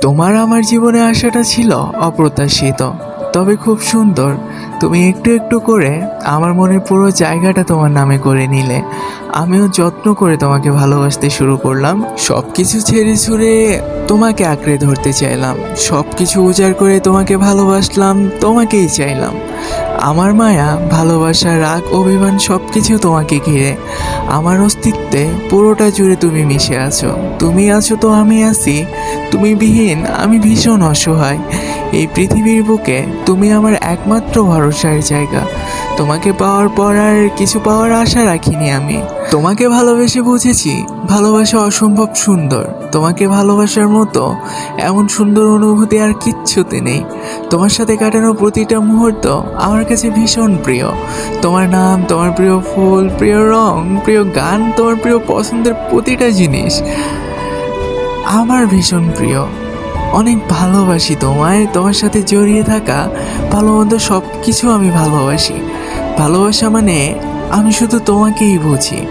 তোমার আমার জীবনে আসাটা ছিল অপ্রত্যাশিত, তবে খুব সুন্দর। তুমি একটু একটু করে আমার মনের পুরো জায়গাটা তোমার নামে করে নিলে। আমিও যত্ন করে তোমাকে ভালোবাসতে শুরু করলাম। সব কিছু ছেড়ে ছুড়ে তোমাকে আঁকড়ে ধরতে চাইলাম। সব কিছু উজাড় করে তোমাকে ভালোবাসলাম, তোমাকেই চাইলাম। আমার মায়া, ভালোবাসা, রাগ, অভিমান সব কিছু তোমাকে ঘিরে। আমার অস্তিত্বে পুরোটা জুড়ে তুমি মিশে আছো। তুমি আছো তো আমি আছি। তুমি বিহীন, আমি ভীষণ অসহায়। এই পৃথিবীর বুকে তুমি আমার একমাত্র ভরসার জায়গা। তোমাকে পাওয়ার পর আর কিছু পাওয়ার আশা রাখিনি আমি। তোমাকে ভালোবেসে বুঝেছি, ভালোবাসা অসম্ভব সুন্দর। তোমাকে ভালোবাসার মতো এমন সুন্দর অনুভূতি আর কিচ্ছুতে নেই। তোমার সাথে কাটানো প্রতিটা মুহূর্ত আমার কাছে ভীষণ প্রিয়। তোমার নাম, তোমার প্রিয় ফুল, প্রিয় রং, প্রিয় গান, তোমার প্রিয় পছন্দের প্রতিটা জিনিস। আমার ভীষণ প্রিয়। অনেক ভালোবাসি তোমায়, তোমার সাথে জড়িয়ে থাকা ভালো মন্দ সব কিছু আমি ভালোবাসি। ভালোবাসা মানে আমি শুধু তোমাকেই বুঝি।